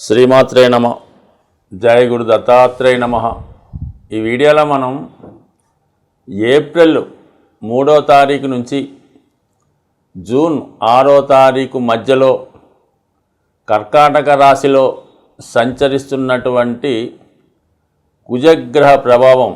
శ్రీమాత్రే నమ. జయ గురు దత్తాత్రేయ నమ. ఈ వీడియోలో మనం ఏప్రిల్ మూడో తారీఖు నుంచి జూన్ ఆరో తారీఖు మధ్యలో కర్కాటక రాశిలో సంచరిస్తున్నటువంటి కుజగ్రహ ప్రభావం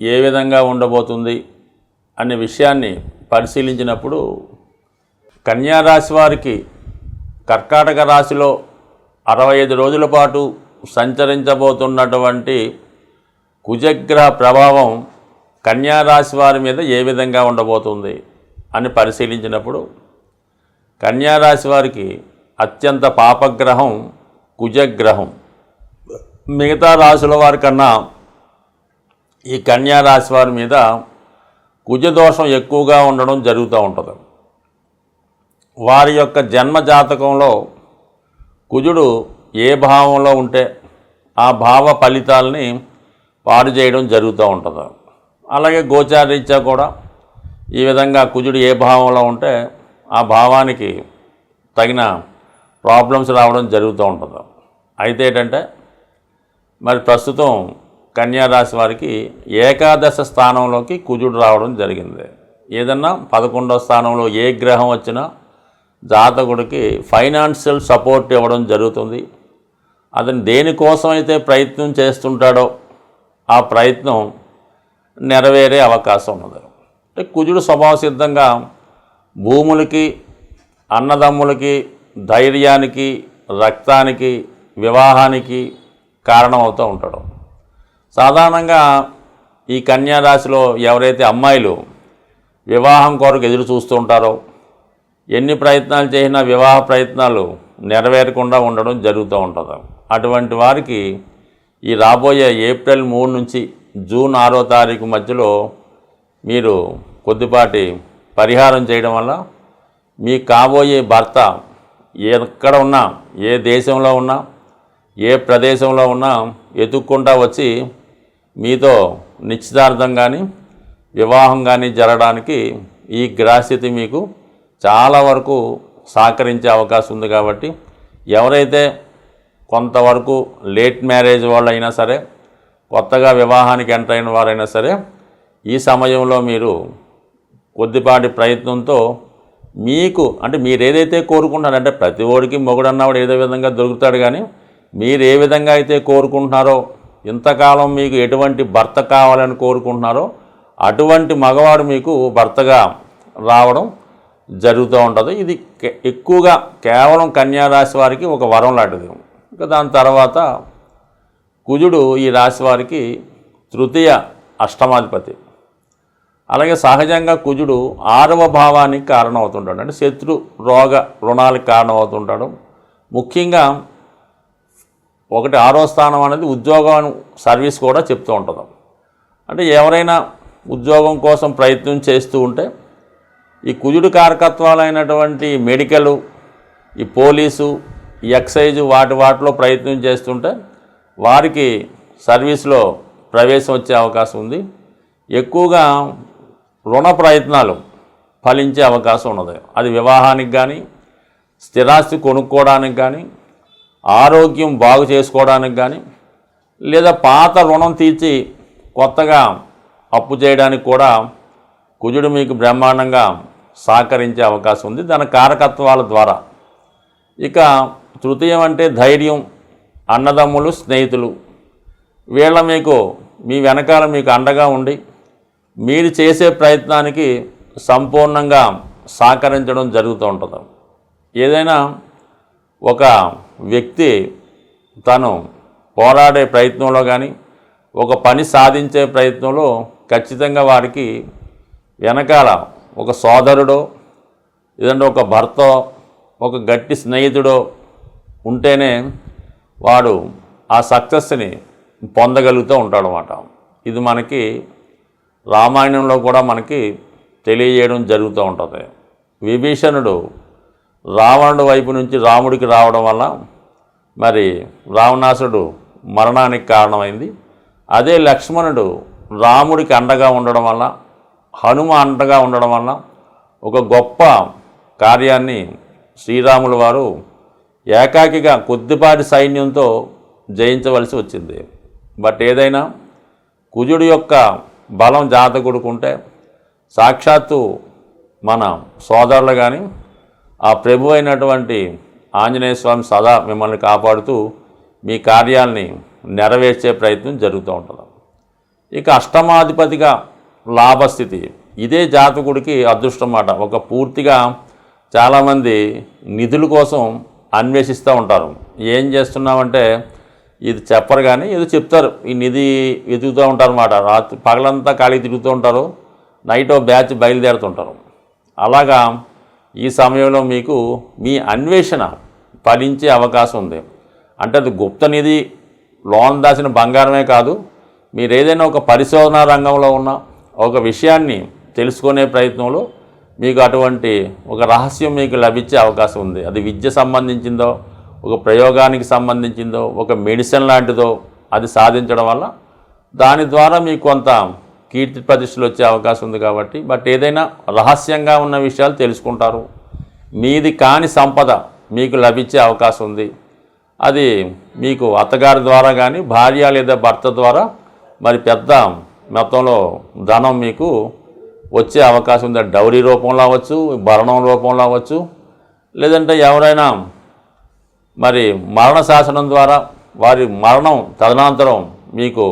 ఏ విధంగా ఉండబోతుంది అనే విషయాన్ని పరిశీలించినప్పుడు కన్యా రాశి వారికి కర్కాటక రాశిలో అరవై ఐదు రోజుల పాటు సంచరించబోతున్నటువంటి కుజగ్రహ ప్రభావం కన్యా రాశి వారి మీద ఏ విధంగా ఉండబోతుంది అని పరిశీలించినప్పుడు కన్యా రాశి వారికి అత్యంత పాపగ్రహం కుజగ్రహం. మిగతా రాశుల వారి కన్నా ఈ కన్యా రాశి వారి మీద కుజదోషం ఎక్కువగా ఉండడం జరుగుతూ ఉంటుంది. వారి యొక్క జన్మ జాతకంలో కుజుడు ఏ భావంలో ఉంటే ఆ భావ ఫలితాలని పాడు చేయడం జరుగుతూ ఉంటుంది. అలాగే గోచారీత్యా కూడా ఈ విధంగా కుజుడు ఏ భావంలో ఉంటే ఆ భావానికి తగిన ప్రాబ్లమ్స్ రావడం జరుగుతూ ఉంటుంది. అయితే ఏంటంటే మరి ప్రస్తుతం కన్యా రాశి వారికి ఏకాదశ స్థానంలోకి కుజుడు రావడం జరిగింది. ఏదన్నా పదకొండవ స్థానంలో ఏ గ్రహం వచ్చినా జాతకుడికి ఫైనాన్షియల్ సపోర్ట్ ఇవ్వడం జరుగుతుంది. అతను దేనికోసం అయితే ప్రయత్నం చేస్తుంటాడో ఆ ప్రయత్నం నెరవేరే అవకాశం ఉన్నది. అంటే కుజుడు స్వభావ సిద్ధంగా భూములకి అన్నదమ్ములకి ధైర్యానికి రక్తానికి వివాహానికి కారణమవుతూ ఉంటాడు. సాధారణంగా ఈ కన్యారాశిలో ఎవరైతే అమ్మాయిలు వివాహం కొరకు ఎదురు చూస్తూ ఉంటారో ఎన్ని ప్రయత్నాలు చేసినా వివాహ ప్రయత్నాలు నెరవేరకుండా ఉండడం జరుగుతూ ఉంటుంది. అటువంటి వారికి ఈ రాబోయే ఏప్రిల్ మూడు నుంచి జూన్ ఆరో తారీఖు మధ్యలో మీరు కొద్దిపాటి పరిహారం చేయడం వల్ల మీ కాబోయే భర్త ఎక్కడ ఉన్నా ఏ దేశంలో ఉన్నా ఏ ప్రదేశంలో ఉన్నా ఎతుక్కుంటా వచ్చి మీతో నిశ్చితార్థం కానీ వివాహం కానీ జరగడానికి ఈ గ్రహస్థితి మీకు చాలా వరకు సహకరించే అవకాశం ఉంది కాబట్టి ఎవరైతే కొంతవరకు లేట్ మ్యారేజ్ వాళ్ళైనా సరే కొత్తగా వివాహానికి ఎంటర్ అయిన వారైనా సరే ఈ సమయంలో మీరు కొద్దిపాటి ప్రయత్నంతో మీకు అంటే మీరు ఏదైతే కోరుకుంటున్నారో అంటే ప్రతి ఓడికి మొగుడన్నవాడు ఏదో విధంగా దొరుకుతాడు కానీ మీరు ఏ విధంగా అయితే కోరుకుంటున్నారో ఇంతకాలం మీకు ఎటువంటి భర్త కావాలని కోరుకుంటున్నారో అటువంటి మగవాడు మీకు భర్తగా రావడం జరుగుతూ ఉంటుంది. ఇది కే- ఎక్కువగా కేవలం కన్యా రాశి వారికి ఒక వరం లాంటిది. ఇంకా దాని తర్వాత కుజుడు ఈ రాశి వారికి తృతీయ అష్టమాధిపతి. అలాగే సహజంగా కుజుడు ఆరవ భావానికి కారణమవుతుంటాడు. అంటే శత్రు రోగ రుణాలకు కారణమవుతుంటాడు. ముఖ్యంగా ఒకటి ఆరో స్థానం అనేది ఉద్యోగం సర్వీస్ కూడా చెప్తూ ఉంటుంది. అంటే ఎవరైనా ఉద్యోగం కోసం ప్రయత్నం చేస్తూ ఉంటే ఈ కుజుడు కారకత్వాలైనటువంటి మెడికలు ఈ పోలీసు ఈ ఎక్సైజు వాటి వాటిలో ప్రయత్నం చేస్తుంటే వారికి సర్వీస్లో ప్రవేశం వచ్చే అవకాశం ఉంది. ఎక్కువగా రుణ ప్రయత్నాలు ఫలించే అవకాశం ఉన్నది. అది వివాహానికి కానీ స్థిరాస్తి కొనుక్కోవడానికి కానీ ఆరోగ్యం బాగు చేసుకోవడానికి కానీ లేదా పాత రుణం తీర్చి కొత్తగా అప్పు చేయడానికి కూడా కుజుడు మీకు బ్రహ్మాండంగా సహకరించే అవకాశం ఉంది. దాని కారకత్వాల ద్వారా. ఇక తృతీయం అంటే ధైర్యం అన్నదమ్ములు స్నేహితులు. వీళ్ళ మీకు మీ వెనకాల మీకు అండగా ఉండి మీరు చేసే ప్రయత్నానికి సంపూర్ణంగా సహకరించడం జరుగుతూ ఉంటుంది. ఏదైనా ఒక వ్యక్తి తను పోరాడే ప్రయత్నంలో కానీ ఒక పని సాధించే ప్రయత్నంలో ఖచ్చితంగా వారికి వెనకాల ఒక సోదరుడో లేదంటే ఒక భర్త ఒక గట్టి స్నేహితుడో ఉంటేనే వాడు ఆ సక్సెస్ని పొందగలుగుతూ ఉంటాడు అన్నమాట ఇది మనకి రామాయణంలో కూడా మనకి తెలియజేయడం జరుగుతూ ఉంటుంది. విభీషణుడు రావణుడు వైపు నుంచి రాముడికి రావడం వల్ల మరి రావణాసుడు మరణానికి కారణమైంది. అదే లక్ష్మణుడు రాముడికి అండగా ఉండడం వల్ల హనుమ అంటగా ఉండడం వల్ల ఒక గొప్ప కార్యాన్ని శ్రీరాముల వారు ఏకాకిగా కొద్దిపాటి సైన్యంతో జయించవలసి వచ్చింది. బట్ ఏదైనా కుజుడు యొక్క బలం జాతకుడుకుంటే సాక్షాత్తు మన సోదరులు కానీ ఆ ప్రభు అయినటువంటి ఆంజనేయ స్వామి సదా మిమ్మల్ని కాపాడుతూ మీ కార్యాల్ని నెరవేర్చే ప్రయత్నం జరుగుతూ ఉంటుంది. ఇక అష్టమాధిపతిగా లాభస్థితి. ఇదే జాతకుడికి అదృష్టం మాట ఒక పూర్తిగా చాలామంది నిధుల కోసం అన్వేషిస్తూ ఉంటారు. ఏం చేస్తున్నామంటే ఇది చెప్పరు కానీ ఇది చెప్తారు. ఈ నిధి వెతుకుతూ ఉంటారు అన్నమాట రాత్రి పగలంతా ఖాళీ తిరుగుతూ ఉంటారు. నైట్ బ్యాచ్ బయలుదేరుతుంటారు. అలాగా ఈ సమయంలో మీకు మీ అన్వేషణ ఫలించే అవకాశం ఉంది. అంటే అది గుప్త నిధి లోన్ దాచిన బంగారమే కాదు మీరు ఏదైనా ఒక పరిశోధన రంగంలో ఉన్న ఒక విషయాన్ని తెలుసుకునే ప్రయత్నంలో మీకు అటువంటి ఒక రహస్యం మీకు లభించే అవకాశం ఉంది. అది విద్య సంబంధించిందో ఒక ప్రయోగానికి సంబంధించిందో ఒక మెడిసిన్ లాంటిదో అది సాధించడం వల్ల దాని ద్వారా మీకు కొంత కీర్తి ప్రతిష్టలు వచ్చే అవకాశం ఉంది కాబట్టి బట్ ఏదైనా రహస్యంగా ఉన్న విషయాలు తెలుసుకుంటారు. మీది కాని సంపద మీకు లభించే అవకాశం ఉంది. అది మీకు అత్తగారి ద్వారా కానీ భార్య లేదా భర్త ద్వారా మరి పెద్ద మొత్తంలో ధనం మీకు వచ్చే అవకాశం ఉంది? డౌరీ రూపంలో అవ్వచ్చు భరణం రూపంలో అవ్వచ్చు. లేదంటే ఎవరైనా మరి మరణ శాసనం ద్వారా వారి మరణం తదనంతరం మీకు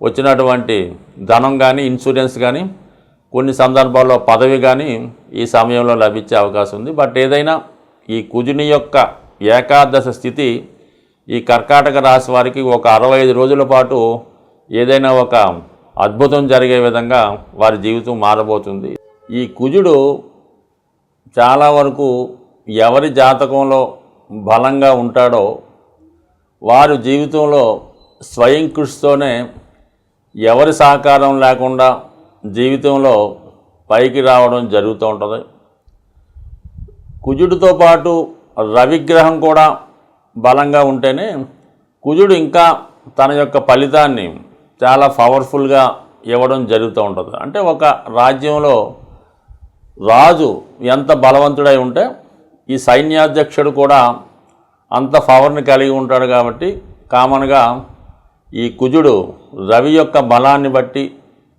వచ్చినటువంటి ధనం కానీ ఇన్సూరెన్స్ కానీ కొన్ని సందర్భాల్లో పదవి కానీ ఈ సమయంలో లభించే అవకాశం ఉంది. బట్ ఏదైనా ఈ కుజుని యొక్క ఏకాదశ స్థితి ఈ కర్కాటక రాశి వారికి ఒక అరవై ఐదు రోజుల పాటు ఏదైనా ఒక అద్భుతం జరిగే విధంగా వారి జీవితం మారబోతుంది. ఈ కుజుడు చాలా వరకు ఎవరి జాతకంలో బలంగా ఉంటాడో వారు జీవితంలో స్వయం కృషితోనే ఎవరి సహకారం లేకుండా జీవితంలో పైకి రావడం జరుగుతూ ఉంటుంది. కుజుడితో పాటు రవిగ్రహం కూడా బలంగా ఉంటేనే కుజుడు ఇంకా తన యొక్క ఫలితాన్ని చాలా పవర్ఫుల్గా ఇవ్వడం జరుగుతూ ఉంటుంది. అంటే ఒక రాజ్యంలో రాజు ఎంత బలవంతుడై ఉంటే ఈ సైన్యాధ్యక్షుడు కూడా అంత పవర్ని కలిగి ఉంటాడు కాబట్టి కామన్గా ఈ కుజుడు రవి యొక్క బలాన్ని బట్టి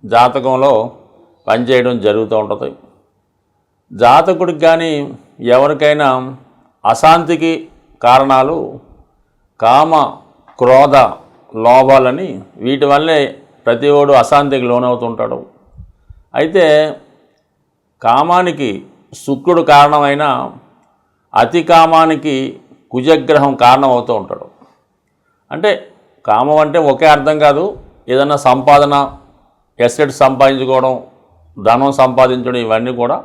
జాతకంలో పనిచేయడం జరుగుతూ ఉంటుంది. జాతకుడికి కానీ ఎవరికైనా అశాంతికి కారణాలు కామ క్రోధ లోభాలని వీటి వల్లే ప్రతి ఒడు అశాంతికి లోనవుతుంటాడు. అయితే కామానికి శుక్రుడు కారణమైన అతి కామానికి కుజగ్రహం కారణం అవుతూ ఉంటాడు. అంటే కామం అంటే ఒకే అర్థం కాదు ఏదన్నా సంపాదన ఎసెట్ సంపాదించుకోవడం ధనం సంపాదించడం ఇవన్నీ కూడా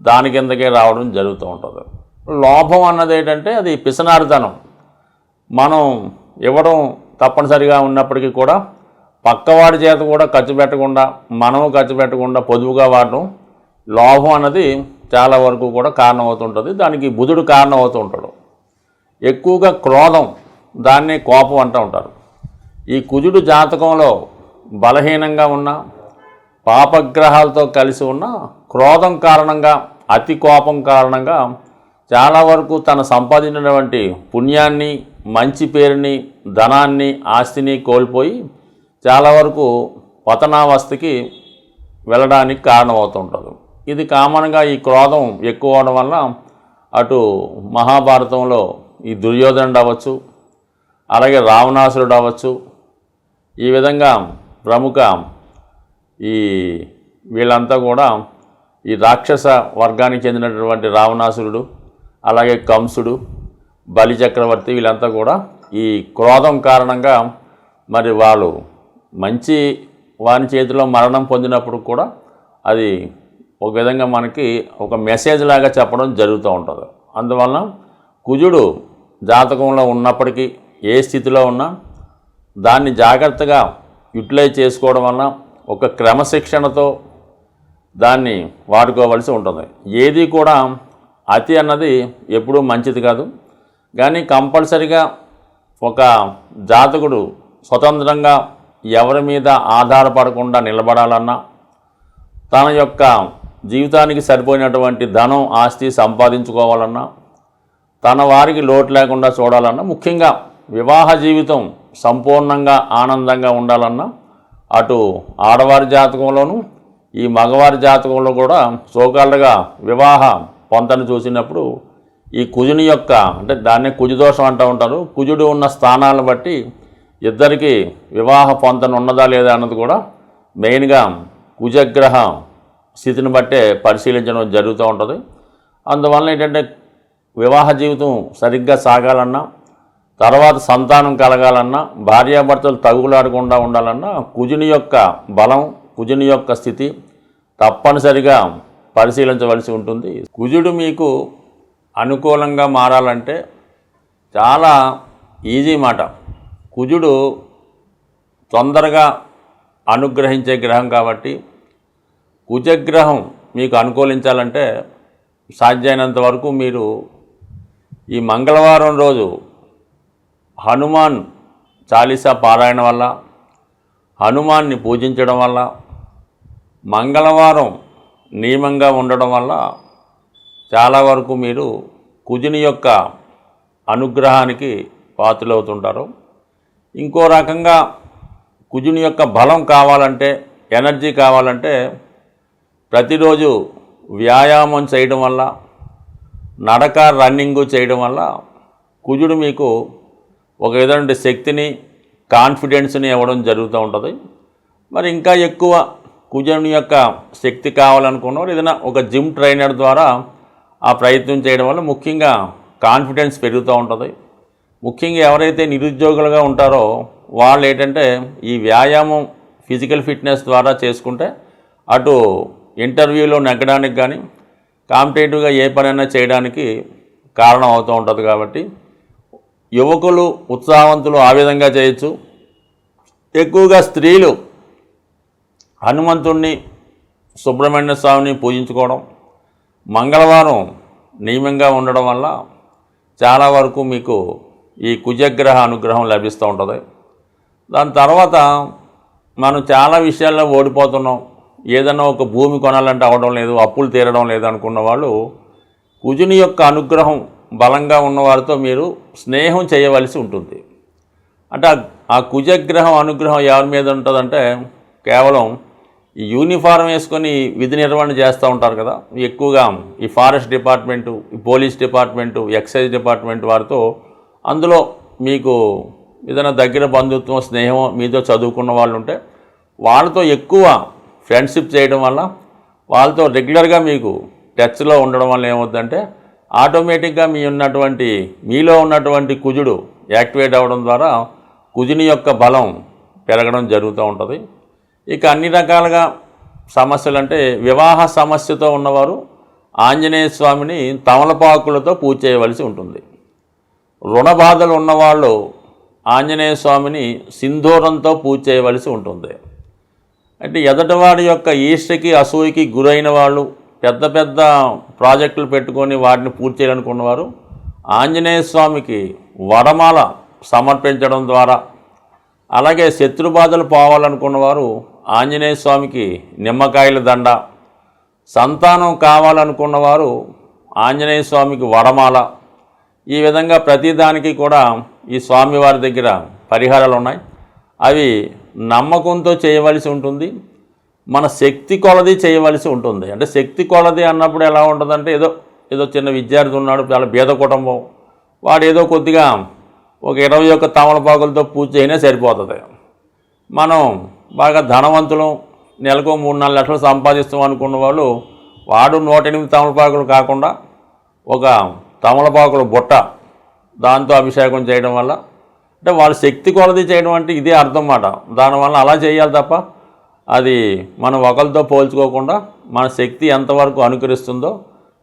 దాని కిందకే రావడం జరుగుతూ ఉంటుంది. లోభం అన్నది ఏంటంటే అది పిసనారితనం. మనం ఇవ్వడం తప్పనిసరిగా ఉన్నప్పటికీ కూడా పక్కవాడి చేత కూడా ఖర్చు పెట్టకుండా మనము ఖర్చు పెట్టకుండా పొదుపుగా వాడడం లోభం అన్నది చాలా వరకు కూడా కారణం అవుతుంటుంది దానికి బుధుడు కారణం ఉంటాడు ఎక్కువగా క్రోధం దాన్నే కోపం అంటూ ఉంటారు. ఈ కుజుడు జాతకంలో బలహీనంగా ఉన్న పాపగ్రహాలతో కలిసి ఉన్న క్రోధం కారణంగా అతి కోపం కారణంగా చాలా వరకు తను సంపాదించినటువంటి పుణ్యాన్ని మంచి పేరుని ధనాన్ని ఆస్తిని కోల్పోయి చాలా వరకు పతనావస్థకి వెళ్ళడానికి కారణమవుతుంటుంది. ఇది కామన్గా ఈ క్రోధం ఎక్కువ అవడం వల్ల అటు మహాభారతంలో ఈ దుర్యోధనుడు అవ్వచ్చు అలాగే రావణాసురుడు అవ్వచ్చు. ఈ విధంగా ప్రముఖ ఈ వీళ్ళంతా కూడా ఈ రాక్షస వర్గానికి చెందినటువంటి రావణాసురుడు అలాగే కంసుడు బలి చక్రవర్తి వీళ్ళంతా కూడా ఈ క్రోధం కారణంగా మరి వాళ్ళు మంచి వాని చేతిలో మరణం పొందినప్పుడు కూడా అది ఒక విధంగా మనకి ఒక మెసేజ్ లాగా చెప్పడం జరుగుతూ ఉంటుంది. అందువలన కుజుడు జాతకంలో ఉన్నప్పటికీ ఏ స్థితిలో ఉన్నా దాన్ని జాగ్రత్తగా యూటిలైజ్ చేసుకోవడం వలన ఒక క్రమశిక్షణతో దాన్ని వాడుకోవలసి ఉంటుంది. ఏది కూడా అతి అన్నది ఎప్పుడూ మంచిది కాదు. కానీ కంపల్సరిగా ఒక జాతకుడు స్వతంత్రంగా ఎవరి మీద ఆధారపడకుండా నిలబడాలన్నా తన యొక్క జీవితానికి సరిపోయినటువంటి ధనం ఆస్తి సంపాదించుకోవాలన్నా తన వారికి లోటు లేకుండా చూడాలన్నా ముఖ్యంగా వివాహ జీవితం సంపూర్ణంగా ఆనందంగా ఉండాలన్నా అటు ఆడవారి జాతకంలోనూ ఈ మగవారి జాతకంలో కూడా సోకాళ్ళుగా వివాహ పొంతను చూసినప్పుడు ఈ కుజుని యొక్క అంటే దాన్నే కుజుదోషం అంటూ ఉంటారు. కుజుడు ఉన్న స్థానాలను బట్టి ఇద్దరికి వివాహ పొంతన ఉన్నదా లేదా అన్నది కూడా మెయిన్గా కుజగ్రహ స్థితిని బట్టే పరిశీలించడం జరుగుతూ ఉంటుంది. అందువలన ఏంటంటే వివాహ జీవితం సరిగ్గా సాగాలన్నా తర్వాత సంతానం కలగాలన్నా భార్యాభర్తలు తగులాడకుండా ఉండాలన్నా కుజుని యొక్క బలం కుజుని యొక్క స్థితి తప్పనిసరిగా పరిశీలించవలసి ఉంటుంది. కుజుడు మీకు అనుకూలంగా మారాలంటే చాలా ఈజీ మాట. కుజుడు తొందరగా అనుగ్రహించే గ్రహం కాబట్టి కుజగ్రహం మీకు అనుకూలించాలంటే సాధ్యమైనంత వరకు మీరు ఈ మంగళవారం రోజు హనుమాన్ చాలీసా పారాయణ వల్ల హనుమాన్ని పూజించడం వల్ల మంగళవారం నియమంగా ఉండడం వల్ల చాలా వరకు మీరు కుజుని యొక్క అనుగ్రహానికి పాత్రలవుతుంటారు. ఇంకో రకంగా కుజుని యొక్క బలం కావాలంటే ఎనర్జీ కావాలంటే ప్రతిరోజు వ్యాయామం చేయడం వల్ల నడక రన్నింగ్ చేయడం వల్ల కుజుడు మీకు ఒక విధమైన శక్తిని కాన్ఫిడెన్స్ని ఇవ్వడం జరుగుతూ ఉంటుంది. మరి ఇంకా ఎక్కువ కుజుని యొక్క శక్తి కావాలనుకున్నవారు ఏదైనా ఒక జిమ్ ట్రైనర్ ద్వారా ఆ ప్రయత్నం చేయడం వల్ల ముఖ్యంగా కాన్ఫిడెన్స్ పెరుగుతూ ఉంటుంది. ముఖ్యంగా ఎవరైతే నిరుద్యోగులుగా ఉంటారో వాళ్ళు ఏంటంటే ఈ వ్యాయామం ఫిజికల్ ఫిట్నెస్ ద్వారా చేసుకుంటే అటు ఇంటర్వ్యూలో నెగ్గడానికి కానీ కాంపిటేటివ్గా ఏ పనైనా చేయడానికి కారణం అవుతూ ఉంటుంది కాబట్టి యువకులు ఉత్సాహవంతులు ఆ విధంగా చేయొచ్చు. ఎక్కువగా స్త్రీలు హనుమంతుణ్ణి సుబ్రహ్మణ్య స్వామిని పూజించుకోవడం మంగళవారం నియమంగా ఉండడం వల్ల చాలా వరకు మీకు ఈ కుజగ్రహ అనుగ్రహం లభిస్తూ ఉంటుంది. దాని తర్వాత మనం చాలా విషయాల్లో ఓడిపోతున్నాం. ఏదైనా ఒక భూమి కొనాలంటే అవడం లేదు అప్పులు తీరడం లేదు అనుకున్న వాళ్ళు కుజుని యొక్క అనుగ్రహం బలంగా ఉన్నవారితో మీరు స్నేహం చేయవలసి ఉంటుంది. అంటే ఆ- ఆ కుజగ్రహం అనుగ్రహం ఎవరి మీద ఉంటుందంటే కేవలం ఈ యూనిఫారం వేసుకొని విధి నిర్వహణ చేస్తూ ఉంటారు కదా ఎక్కువగా ఈ ఫారెస్ట్ డిపార్ట్మెంటు ఈ పోలీస్ డిపార్ట్మెంటు ఎక్సైజ్ డిపార్ట్మెంట్ వారితో అందులో మీకు ఏదైనా దగ్గర బంధుత్వం స్నేహం మీతో చదువుకున్న వాళ్ళు ఉంటే వాళ్ళతో ఎక్కువ ఫ్రెండ్షిప్ చేయడం వల్ల వాళ్ళతో రెగ్యులర్గా మీకు టచ్లో ఉండడం వల్ల ఏమవుతుందంటే ఆటోమేటిక్గా మీ ఉన్నటువంటి మీలో ఉన్నటువంటి కుజుడు యాక్టివేట్ అవ్వడం ద్వారా కుజుని యొక్క బలం పెరగడం జరుగుతూ ఉంటుంది. ఇక అన్ని రకాలుగా సమస్యలు అంటే వివాహ సమస్యతో ఉన్నవారు ఆంజనేయ స్వామిని తమలపాకులతో పూజ చేయవలసి ఉంటుంది. రుణ బాధలు ఉన్నవాళ్ళు ఆంజనేయ స్వామిని సింధూరంతో పూజ చేయవలసి ఉంటుంది. అంటే ఎదటివాడి యొక్క ఈష్టకి అసూయకి గురైన వాళ్ళు పెద్ద పెద్ద ప్రాజెక్టులు పెట్టుకొని వాటిని పూర్తి చేయాలనుకున్నవారు ఆంజనేయ స్వామికి వరమాల సమర్పించడం ద్వారా అలాగే శత్రు బాధలు పోవాలనుకున్నవారు ఆంజనేయ స్వామికి నిమ్మకాయల దండ. సంతానం కావాలనుకున్నవారు ఆంజనేయ స్వామికి వడమాల. ఈ విధంగా ప్రతిదానికి కూడా ఈ స్వామివారి దగ్గర పరిహారాలు ఉన్నాయి. అవి నమ్మకంతో చేయవలసి ఉంటుంది. మన శక్తి కొలది చేయవలసి ఉంటుంది. అంటే శక్తి కొలది అన్నప్పుడు ఎలా ఉంటుందంటే ఏదో ఏదో చిన్న విద్యార్థి ఉన్నాడు చాలా బీద కుటుంబం. వాడు ఏదో కొద్దిగా ఒక ఇరవై ఒక్క తమలపాకులతో పూజ అయినా సరిపోతుంది. మనం బాగా ధనవంతులం నెలకు మూడు నాలుగు లక్షలు సంపాదిస్తాం అనుకున్న వాళ్ళు వాడు నూట ఎనిమిది తమలపాకులు కాకుండా ఒక తమలపాకుల బుట్ట దాంతో అభిషేకం చేయడం వల్ల అంటే వాళ్ళ శక్తి కొలది చేయడం అంటే ఇదే అర్థం మాట. దానివల్ల అలా చేయాలి తప్ప అది మనం ఒకరితో పోల్చుకోకుండా మన శక్తి ఎంతవరకు అనుకరిస్తుందో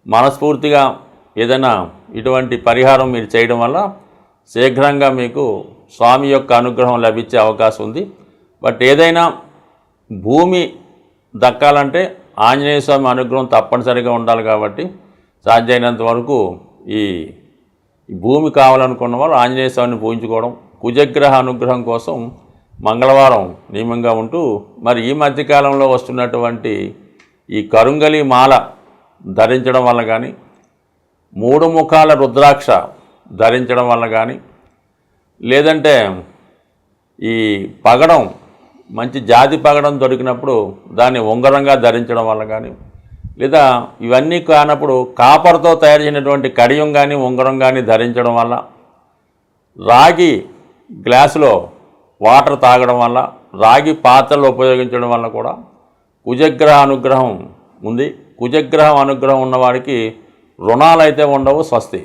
మనస్ఫూర్తిగా ఏదైనా ఇటువంటి పరిహారం మీరు చేయడం వల్ల శీఘ్రంగా మీకు స్వామి యొక్క అనుగ్రహం లభించే అవకాశం ఉంది. బట్ ఏదైనా భూమి దక్కాలంటే ఆంజనేయ స్వామి అనుగ్రహం తప్పనిసరిగా ఉండాలి కాబట్టి సాధ్యమైనంత వరకు ఈ భూమి కావాలనుకున్న వాళ్ళు ఆంజనేయ స్వామిని పూజించుకోవడం కుజగ్రహ అనుగ్రహం కోసం మంగళవారం నియమంగా ఉంటూ మరి ఈ మధ్యకాలంలో వస్తున్నటువంటి ఈ కరుంగలి మాల ధరించడం వల్ల కానీ మూడు ముఖాల రుద్రాక్ష ధరించడం వల్ల కానీ లేదంటే ఈ పగడం మంచి జాతి పగడం దొరికినప్పుడు దాన్ని ఉంగరంగా ధరించడం వల్ల కానీ లేదా ఇవన్నీ కానప్పుడు కాపర్తో తయారు చేసినటువంటి కడియం కానీ ఉంగరం కానీ ధరించడం వల్ల రాగి గ్లాసులో వాటర్ తాగడం వల్ల రాగి పాత్రలు ఉపయోగించడం వల్ల కూడా కుజగ్రహ అనుగ్రహం ఉంది. కుజగ్రహం అనుగ్రహం ఉన్నవాడికి రుణాలు అయితే ఉండవు స్వస్తి.